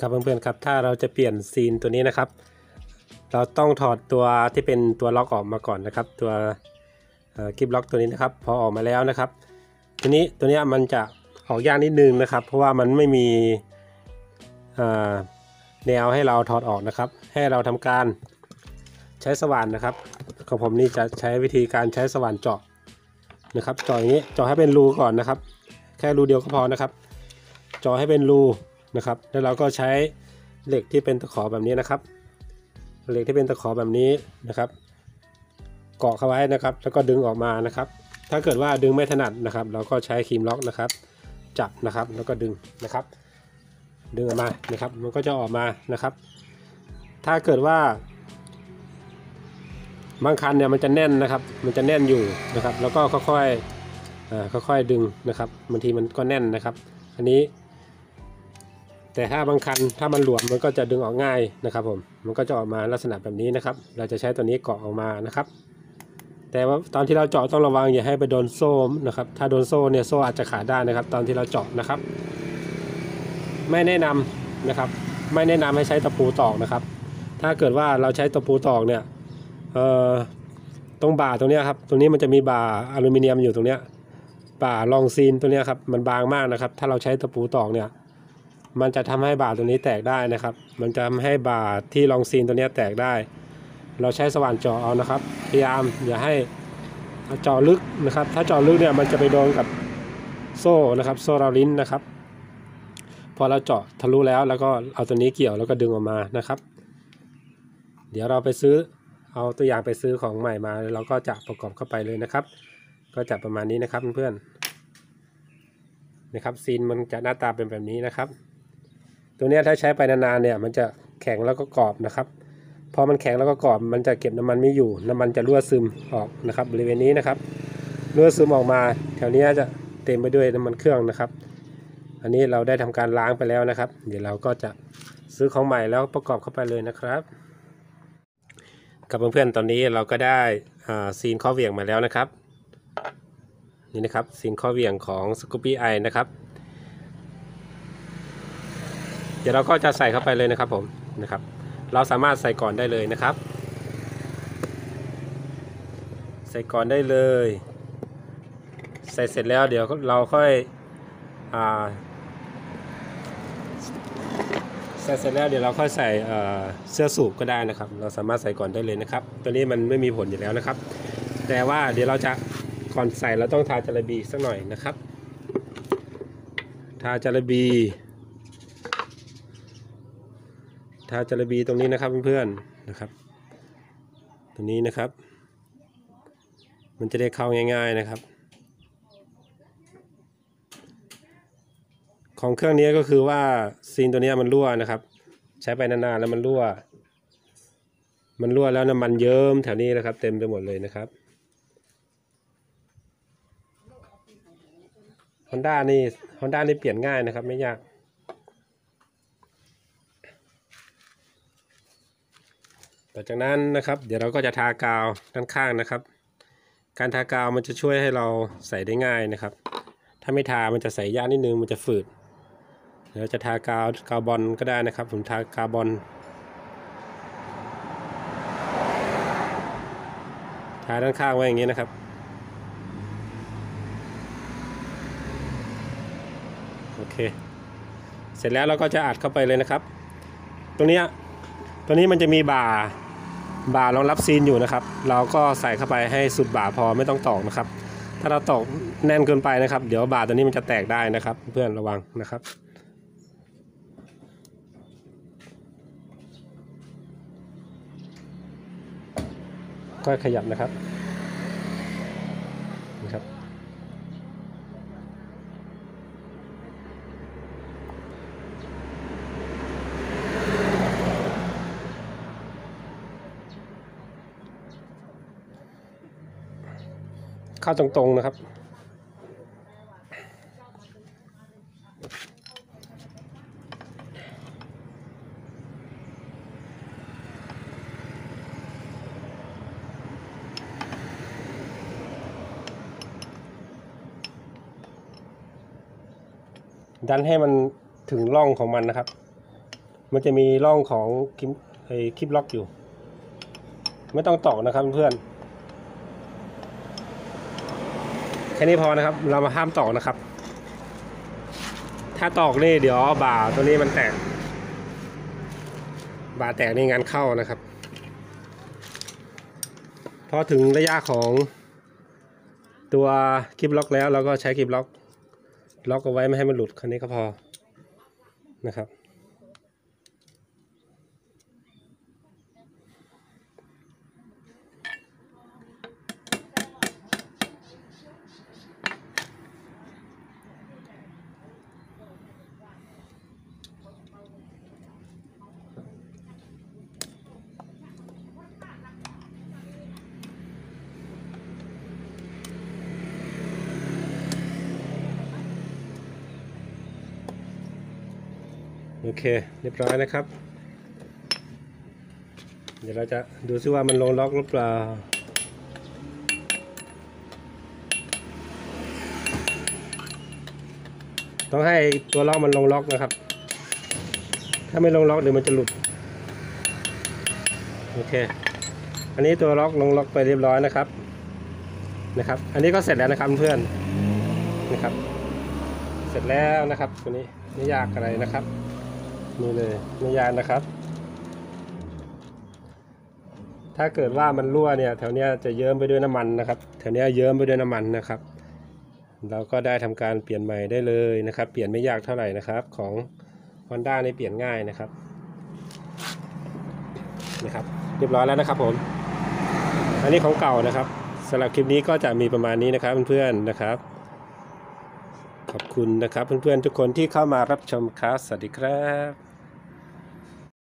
ครับเพื่อนๆครับถ้าเราจะเปลี่ยนซีนตัวนี้นะครับ เราต้องถอดตัวที่เป็นตัวล็อกออกมาก่อนนะครับ ตัวกิฟล็อกตัวนี้นะครับ พอออกมาแล้วนะครับ ทีนี้ตัวนี้มันจะออกยากนิดนึงนะครับ เพราะว่ามันไม่มีแนวให้เราถอดออกนะครับ ให้เราทำการใช้สว่านนะครับของผมนี่จะใช้วิธีการใช้สว่านเจาะนะครับเจาะอย่างนี้เจาะให้เป็นรูก่อนนะครับ แค่รูเดียวก็พอนะครับเจาะให้เป็นรู นะครับ แล้วเราก็ใช้เหล็กที่เป็นตะขอแบบนี้นะครับ เหล็กที่เป็นตะขอแบบนี้นะครับ เกาะเข้าไว้นะครับ แล้วก็ดึงออกมานะครับ ถ้าเกิดว่าดึงไม่ถนัดนะครับ เราก็ใช้ครีมล็อกนะครับ จับนะครับ แล้วก็ดึงนะครับ ดึงออกมานะครับ มันก็จะออกมานะครับ ถ้าเกิดว่าบางคันเนี่ยมันจะแน่นนะครับ มันจะแน่นอยู่นะครับ แล้วก็ค่อยๆค่อยๆดึงนะครับ บางทีมันก็แน่นนะครับ อันนี้ แต่ถ้าบางคันถ้ามันหลวมมันก็จะดึงออกง่ายนะครับผมมันก็จะออกมาลักษณะแบบนี้นะครับ เราจะใช้ตัวนี้เกาะออกมานะครับ แต่ว่าตอนที่เราเจาะต้องระวังอย่าให้ไปโดนโซ่นะครับ ถ้าโดนโซ่เนี่ยโซ่อาจจะขาดได้นะครับ ตอนที่เราเจาะนะครับ ไม่แนะนำนะครับ ไม่แนะนำให้ใช้ตะปูตอกนะครับ ถ้าเกิดว่าเราใช้ตะปูตอกเนี่ยเอ่อตรงบ่าตรงนี้ครับตรงนี้มันจะมีบ่าอลูมิเนียมอยู่ตรงเนี้ยบ่ารองซีนตัวเนี้ยครับมันบางมากนะครับ ถ้าเราใช้ตะปูตอกเนี่ย มันจะทำให้บ่าตัวนี้แตกได้นะครับ มันจะทำให้บ่าที่รองซีนตัวนี้แตกได้ เราใช้สว่านเจาะเอานะครับ พยายามอย่าให้เจาะลึกนะครับ ถ้าเจาะลึกเนี่ยมันจะไปโดนกับโซ่นะครับ โซ่เราลิ้นนะครับ พอเราเจาะทะลุแล้วแล้วก็เอาตัวนี้เกี่ยวแล้วก็ดึงออกมานะครับ เดี๋ยวเราไปซื้อเอาตัวอย่างไปซื้อของใหม่มาแล้วเราก็จะประกอบเข้าไปเลยนะครับ ก็จะประมาณนี้นะครับเพื่อนๆนะครับซีนมันจะหน้าตาเป็นแบบนี้นะครับ ตัวนี้ถ้าใช้ไปนานๆเนี่ยมันจะแข็งแล้วก็กรอบนะครับ พอมันแข็งแล้วก็กรอบมันจะเก็บน้ำมันไม่อยู่ น้ำมันจะรั่วซึมออกนะครับบริเวณนี้นะครับรั่วซึมออกมา แถวนี้จะเต็มไปด้วยน้ำมันเครื่องนะครับ อันนี้เราได้ทำการล้างไปแล้วนะครับ เดี๋ยวเราก็จะซื้อของใหม่แล้วประกอบเข้าไปเลยนะครับ กับเพื่อนๆตอนนี้เราก็ได้ซีนข้อเหวี่ยงมาแล้วนะครับ นี่นะครับซีนข้อเหวี่ยงของ s c o o p y i นะครับ เดี๋ยวเราก็จะใส่เข้าไปเลยนะครับผมนะครับ เราสามารถใส่ก่อนได้เลยนะครับ ใส่ก่อนได้เลย ใส่เสร็จแล้วเดี๋ยวเราค่อยอ่าใส่เสร็จแล้วเดี๋ยวเราค่อยใส่เสื้อสูบก็ได้นะครับ เราสามารถใส่ก่อนได้เลยนะครับ ตัวนี้มันไม่มีผลอยู่แล้วนะครับ แต่ว่าเดี๋ยวเราจะก่อนใส่เราต้องทาจาระบีสักหน่อยนะครับ ทาจาระบี ทาจารบีตรงนี้นะครับเพื่อนๆนะครับ ตรงนี้นะครับ มันจะได้เข้าง่าย ๆนะครับ ของเครื่องนี้ก็คือว่าซีนตัวนี้มันรั่วนะครับ ใช้ไปนานๆแล้วมันรั่ว มันรั่วแล้วน้ำมันเยิ้มแถวนี้นะครับ เต็มไปหมดเลยนะครับฮอนด้านี่ฮอนด้านี่เปลี่ยนง่ายนะครับ ไม่ยาก ต่อจากนั้นนะครับ เดี๋ยวเราก็จะทากาวด้านข้างนะครับ การทากาวมันจะช่วยให้เราใส่ได้ง่ายนะครับ ถ้าไม่ทา มันจะใส่ยากนิดนึง มันจะฝืดเดี๋ยวจะทากาวกาวบอลก็ได้นะครับ ผมทากาวบอล ทาด้านข้างไว้อย่างนี้นะครับโอเค เสร็จแล้วเราก็จะอัดเข้าไปเลยนะครับตรงนี้ตัวนี้มันจะมีบ่า บ่ารองรับซีนอยู่นะครับ เราก็ใส่เข้าไปให้สุดบ่าพอไม่ต้องตอกนะครับ ถ้าเราตอกแน่นเกินไปนะครับ เดี๋ยวบ่าตัวนี้มันจะแตกได้นะครับ เพื่อนระวังนะครับก็ขยับนะครับนะครับ เข้าตรงๆนะครับ ดันให้มันถึงร่องของมันนะครับ มันจะมีร่องของคลิปไอ้คลิปล็อกอยู่ ไม่ต้องตอกนะครับเพื่อน แค่นี้พอนะครับ เรามาห้ามตอกนะครับ ถ้าตอกนี่เดี๋ยวบ่าตัวนี้มันแตก บ่าแตกนี่งานเข้านะครับ พอถึงระยะของตัวคลิปล็อกแล้วเราก็ใช้คลิปล็อก ล็อกเอาไว้ไม่ให้มันหลุดคันนี้ก็พอนะครับ โอเคเรียบร้อยนะครับ เดี๋ยวเราจะดูซิว่ามันลงล็อกหรือเปล่าต้องให้ตัวล็อกมันลงล็อกนะครับ ถ้าไม่ลงล็อกเดี๋ยวมันจะหลุด โอเค อันนี้ตัวล็อกลงล็อกไปเรียบร้อยนะครับ นะครับ อันนี้ก็เสร็จแล้วนะครับเพื่อน นะครับ เสร็จแล้วนะครับตัวนี้ไม่ยากอะไรนะครับ นี่เลยไม่ยากนะครับ ถ้าเกิดว่ามันรั่วเนี่ยแถวเนี้ยจะเยิ้มไปด้วยน้ำมันนะครับ แถวเนี้ยเยิ้มไปด้วยน้ำมันนะครับ เราก็ได้ทำการเปลี่ยนใหม่ได้เลยนะครับ เปลี่ยนไม่ยากเท่าไหร่นะครับ ของ Honda ในเปลี่ยนง่ายนะครับนะครับเรียบร้อยแล้วนะครับผม อันนี้ของเก่านะครับสำหรับคลิปนี้ก็จะมีประมาณนี้นะครับเพื่อนๆนะครับ ขอบคุณนะครับเพื่อนๆทุกคนที่เข้ามารับชมครับสวัสดีครับ